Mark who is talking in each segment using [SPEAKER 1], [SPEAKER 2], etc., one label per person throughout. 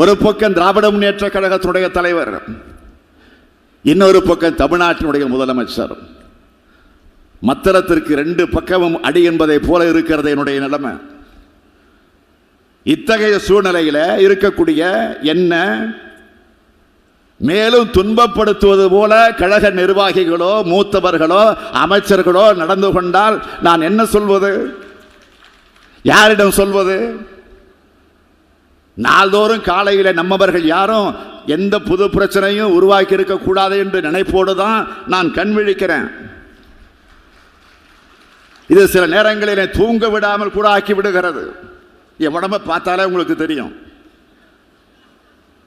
[SPEAKER 1] ஒரு பக்கம் திராவிட முன்னேற்ற கழகத்துடைய தலைவர் இன்னொரு பக்கம் தமிழ்நாட்டினுடைய முதலமைச்சர். மத்திரத்திற்கு ரெண்டு பக்கமும் அடி என்பதை போல இருக்கிறது என்னுடைய நிலைமை. இத்தகைய சூழ்நிலையில் இருக்கக்கூடிய என்ன மேலும் துன்பப்படுத்துவது போல கழக நிர்வாகிகளோ மூத்தவர்களோ அமைச்சர்களோ நடந்து கொண்டால் நான் என்ன சொல்வது? யாரிடம் சொல்வது? நாள்தோறும் காலையில் நம்மவர்கள் யாரும் எந்த புது பிரச்சனையும் உருவாக்கி இருக்கக்கூடாது என்று நினைப்போடு தான் நான் கண் விழிக்கிறேன். இது சில நேரங்களில் தூங்க விடாமல் கூட ஆக்கி விடுகிறது. என் உடம்பை பார்த்தாலே உங்களுக்கு தெரியும்.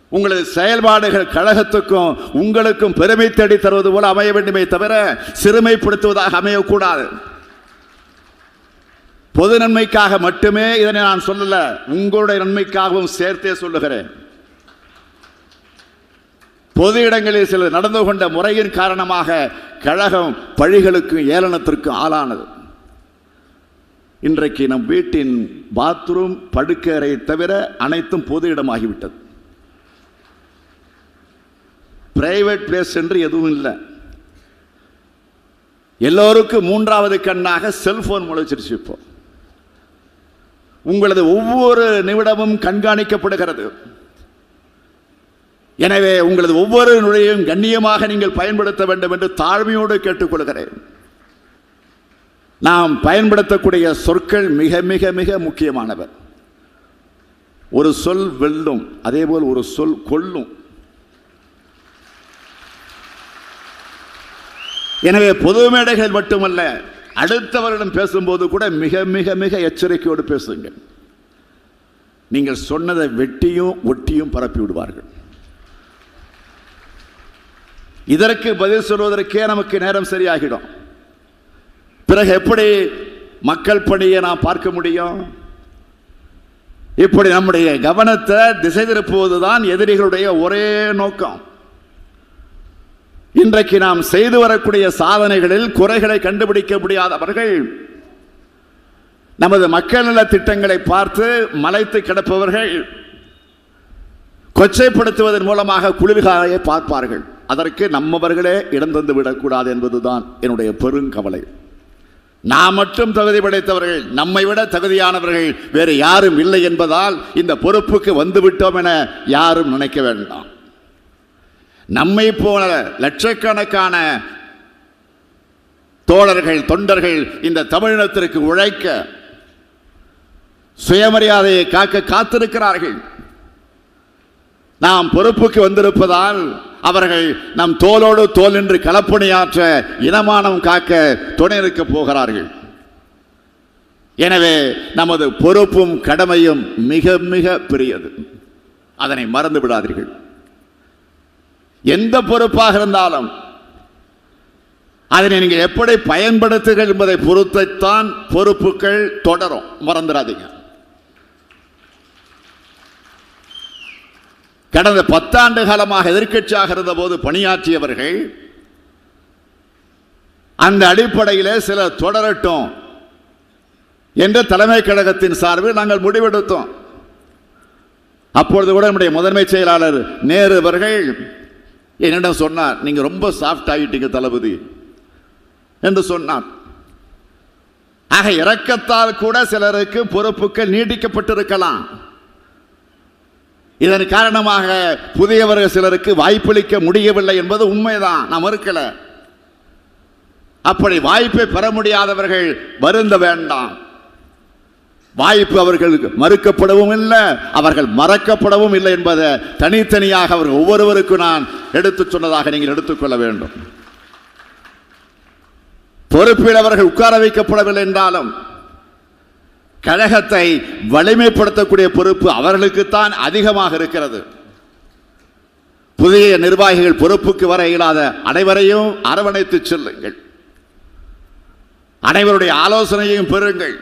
[SPEAKER 1] உங்களது செயல்பாடுகள் கழகத்துக்கும் உங்களுக்கும் பெருமை தேடி தருவது போல அமைய வேண்டுமே தவிர சிறுமைப்படுத்துவதாக அமையக்கூடாது. பொது நன்மைக்காக மட்டுமே இதனை நான் சொல்லல உங்களுடைய நன்மைக்காகவும் சேர்த்தே சொல்லுகிறேன். பொது இடங்களில் சிலர் நடந்து கொண்ட முறையின் காரணமாக கழகம் பழிகளுக்கும் ஏளனத்திற்கும் ஆளானது. இன்றைக்கு நம் வீட்டின் பாத்ரூம் படுக்கறை தவிர அனைத்தும் பொது இடமாகிவிட்டது. பிரைவேட் பிளேஸ் என்று எதுவும் இல்லை. எல்லோருக்கும் மூன்றாவது கண்ணாக செல்போன் முளைச்சிருச்சு இப்போ. உங்களது ஒவ்வொரு நிமிடமும் கண்காணிக்கப்படுகிறது. எனவே உங்களது ஒவ்வொரு நுழையும் கண்ணியமாக நீங்கள் பயன்படுத்த வேண்டும் என்று தாழ்மையோடு கேட்டுக்கொள்கிறேன். நாம் பயன்படுத்தக்கூடிய சொற்கள் மிக மிக மிக முக்கியமானவர் ஒரு சொல் வெல்லும் அதேபோல் ஒரு சொல் கொல்லும் எனவே பொது மேடைகள் மட்டுமல்ல அடுத்தவரிடம் பேசும்போது கூட மிக மிக மிக எச்சரிக்கையோடு பேசுங்கள். நீங்கள் சொன்னதை வெட்டியும் ஒட்டியும் பரப்பி விடுவார்கள். இதற்கு பதில் சொல்வதற்கே நமக்கு நேரம் சரியாகிடும். பிறகு எப்படி மக்கள் பணியை நாம் பார்க்க முடியும்? இப்படி நம்முடைய கவனத்தை திசை திருப்புவதுதான் எதிரிகளுடைய ஒரே நோக்கம். இன்றைக்கு நாம் செய்து வரக்கூடிய சாதனைகளில் குறைகளை கண்டுபிடிக்க முடியாதவர்கள் நமது மக்கள் நல திட்டங்களை பார்த்து மலைத்து கிடப்பவர்கள் கொச்சைப்படுத்துவதன் மூலமாக குளிர்காலையை பார்ப்பார்கள். அதற்கு நம்மவர்களே இடம் தந்து விடக்கூடாது என்பதுதான் என்னுடைய பெருங்கவலை. நாம் மட்டும் தகுதி படைத்தவர்கள் நம்மை விட தகுதியானவர்கள் வேறு யாரும் இல்லை என்பதால் இந்த பொறுப்புக்கு வந்துவிட்டோம் என யாரும் நினைக்க வேண்டாம். நம்மை போல லட்சக்கணக்கான தோழர்கள் தொண்டர்கள் இந்த தமிழினத்திற்கு உழைக்க சுயமரியாதையை காக்க காத்திருக்கிறார்கள். நாம் பொறுப்புக்கு வந்திருப்பதால் அவர்கள் நம் தோளோடு தோல் என்று கலப்பணியாற்ற இனமானம் காக்க துணை இருக்கப் போகிறார்கள். எனவே நமது பொறுப்பும் கடமையும் மிக மிக பெரியது. அதனை மறந்து விடாதீர்கள். எந்த பொறுப்பாக இருந்தாலும் அதனை நீங்கள் எப்படி பயன்படுத்துகள் என்பதை பொறுத்தைத்தான் பொறுப்புகள் தொடரும். மறந்துடாதீங்க. கடந்த பத்தாண்டு காலமாக எதிர்க்கட்சியாக இருந்தபோது பணியாற்றியவர்கள் அந்த அடிப்படையில் சில தொடரட்டும் என்ற தலைமை கழகத்தின் சார்பில் நாங்கள் முடிவெடுத்தோம். அப்பொழுது கூட நம்முடைய முதன்மை செயலாளர் நேரு அவர்கள் என்னிடம் சொன்னார் நீங்கள் ரொம்ப சாஃப்ட் ஆகிட்டீங்க தளபதி என்று சொன்னார். ஆக இறக்கத்தால் கூட சிலருக்கு பொறுப்புகள் நீட்டிக்கப்பட்டிருக்கலாம். இதன் காரணமாக புதியவர்கள் சிலருக்கு வாய்ப்பளிக்க முடியவில்லை என்பது உண்மைதான். நான் மறுக்கல. அப்படி வாய்ப்பை பெற முடியாதவர்கள் வருந்த வேண்டாம். வாய்ப்பு அவர்களுக்கு மறுக்கப்படவும் இல்லை அவர்கள் மறக்கப்படவும் இல்லை என்பதை தனித்தனியாக அவர்கள் ஒவ்வொருவருக்கும் நான் எடுத்துச் சொன்னதாக நீங்கள் எடுத்துக்கொள்ள வேண்டும். பொறுப்பில் அவர்கள் உட்கார வைக்கப்படவில்லை என்றாலும் கழகத்தை வலிமைப்படுத்தக்கூடிய பொறுப்பு அவர்களுக்குத்தான் அதிகமாக இருக்கிறது. புதிய நிர்வாகிகள் பொறுப்புக்கு வர இயலாத அனைவரையும் அரவணைத்து செல்லுங்கள். அனைவருடைய ஆலோசனையையும் பெறுங்கள்.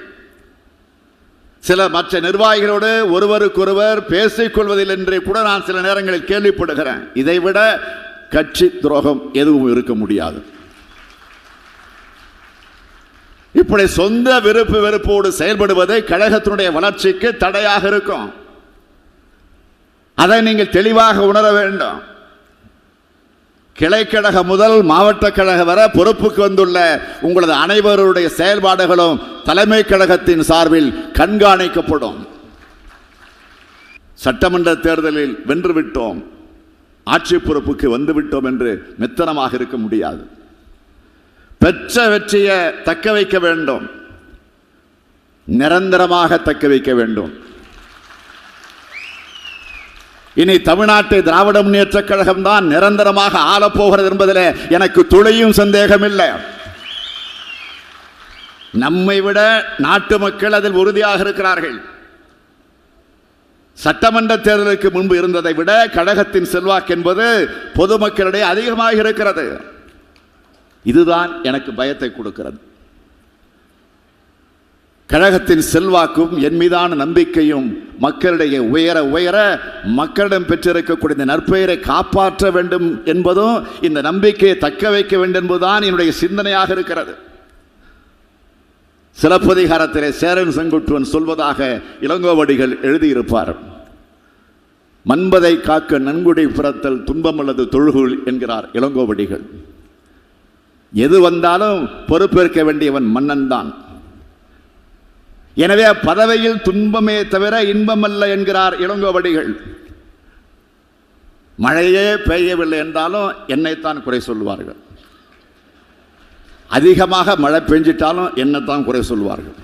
[SPEAKER 1] சில மற்ற நிர்வாகிகளோடு ஒருவருக்கொருவர் பேசிக்கொள்வதில் என்றே கூட நான் சில நேரங்களில் கேள்விப்படுகிறேன். இதைவிட கட்சி துரோகம் எதுவும் இருக்க முடியாது. இப்படி சொந்த விருப்பு வெறுப்போடு செயல்படுவது கழகத்தினுடைய வளர்ச்சிக்கு தடையாக இருக்கும். அதை நீங்கள் தெளிவாக உணர வேண்டும். கிளைக்கழக முதல் மாவட்ட கழக வர பொறுப்புக்கு வந்துள்ள உங்களது அனைவருடைய செயல்பாடுகளும் தலைமை கழகத்தின் சார்பில் கண்காணிக்கப்படும். சட்டமன்ற தேர்தலில் வென்றுவிட்டோம். ஆட்சி பொறுப்புக்கு வந்துவிட்டோம் என்று மெத்தனமாக இருக்க முடியாது. பெற்ற வெற்றியை தக்க வைக்க வேண்டும். நிரந்தரமாக தக்க வைக்க வேண்டும். இனி தமிழ்நாட்டை திராவிட முன்னேற்ற கழகம் தான் நிரந்தரமாக ஆளப்போகிறது என்பதில் எனக்கு துளியும் சந்தேகம் இல்லை நம்மை விட நாட்டு மக்கள் அதில் உறுதியாக இருக்கிறார்கள். சட்டமன்ற தேர்தலுக்கு முன்பு இருந்ததை விட கழகத்தின் செல்வாக்கு என்பது பொதுமக்களிடையே அதிகமாக இருக்கிறது. இதுதான் எனக்கு பயத்தை கொடுக்கிறது. கழகத்தின் செல்வாக்கும் என் மீதான நம்பிக்கையும் மக்களிடையே உயர உயர மக்களிடம் பெற்றிருக்கக்கூடிய இந்த நற்பெயரை காப்பாற்ற வேண்டும் என்பதும் இந்த நம்பிக்கையை தக்க வைக்க வேண்டும் என்பதுதான் என்னுடைய சிந்தனையாக இருக்கிறது. சிலப்பதிகாரத்திலே சேரன் செங்குட்டுவன் சொல்வதாக இளங்கோவடிகள் எழுதியிருப்பார். மன்பதை காக்க நன்குடி புறத்தல் துன்பம் அல்லது தொழுகுள் என்கிறார் இளங்கோவடிகள். எது வந்தாலும் பொறுப்பேற்க வேண்டியவன் மன்னன் தான் எனவே பதவியில் துன்பமே தவிர இன்பமல்ல என்கிறார் இளங்கோவடிகள். மழையே பெய்யவில்லை என்றாலும் என்னைத்தான் குறை சொல்லுவார்கள். அதிகமாக மழை பெஞ்சிட்டாலும் என்னைத்தான் குறை சொல்வார்கள்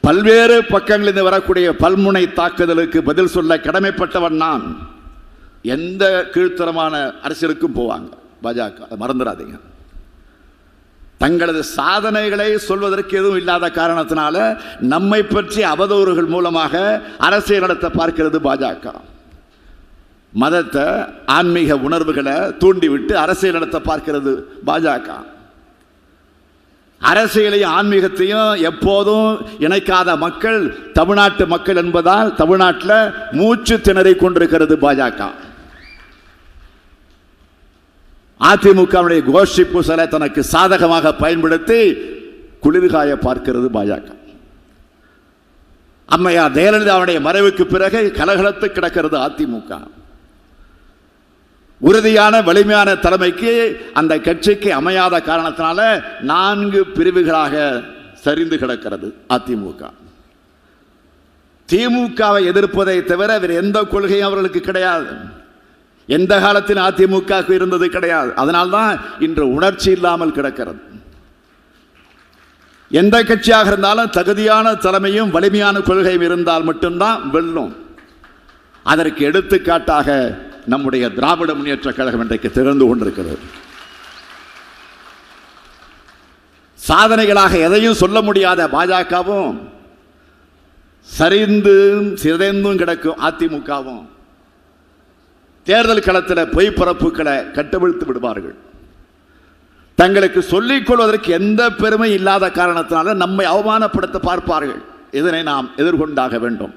[SPEAKER 1] பல்வேறு பக்கங்களிலிருந்து வரக்கூடிய பல்முனை தாக்குதலுக்கு பதில் சொல்ல கடமைப்பட்டவன் நான். எந்த கீழ்த்தரமான அரசியலுக்கும் போவாங்க. பாஜக. மறந்துடாதீங்க. தங்களது சாதனைகளை சொல்வதற்கு எதுவும் இல்லாத காரணத்தினால நம்மை பற்றி அவதூறுகள் மூலமாக அரசியல் நடத்த பார்க்கிறது பாஜக. மதத்தை ஆன்மீக உணர்வுகளை தூண்டிவிட்டு அரசியல் நடத்த பார்க்கிறது பாஜக. அரசியலையும் ஆன்மீகத்தையும் எப்போதும் இணைக்காத மக்கள் தமிழ்நாட்டு மக்கள் என்பதால் தமிழ்நாட்டில் மூச்சு திணறிக் கொண்டிருக்கிறது பாஜக. அதிமுகவுடைய கோஷ்டி பூசலை தனக்கு சாதகமாக பயன்படுத்தி குளிர்காய பார்க்கிறது பாஜக. அம்மையார் ஜெயலலிதாவுடைய மறைவுக்கு பிறகு கலகலத்து கிடக்கிறது அதிமுக. உறுதியான வலிமையான தலைமைக்கு அந்த கட்சிக்கு அமையாத காரணத்தினால நான்கு பிரிவுகளாக சரிந்து கிடக்கிறது அதிமுக. திமுகவை எதிர்ப்பதை தவிர வேறு எந்த கொள்கையும் அவர்களுக்கு கிடையாது. எந்த காலத்தில் அதிமுக இருந்தது கிடையாது. அதனால்தான் இன்று உணர்ச்சி இல்லாமல் கிடக்கிறது. எந்த கட்சியாக இருந்தாலும் தகுதியான தலைமையும் வலிமையான கொள்கையும் இருந்தால் மட்டும்தான் வெல்லும். அதற்கு எடுத்துக்காட்டாக நம்முடைய திராவிட முன்னேற்ற கழகம் இன்றைக்கு திகழ்ந்து கொண்டிருக்கிறது. சாதனைகளாக எதையும் சொல்ல முடியாத பாஜகவும் சரிந்தும் சிதைந்தும் கிடக்கும் அதிமுகவும். தேர்தல் களத்தில் பொய் பரப்புகளை கட்டவிழ்த்து விடுவார்கள். தங்களுக்கு சொல்லிக் கொள்வதற்கு எந்த பெருமை இல்லாத காரணத்தினால நம்மை அவமானப்படுத்த பார்ப்பார்கள். இதனை நாம் எதிர்கொண்டாக வேண்டும்.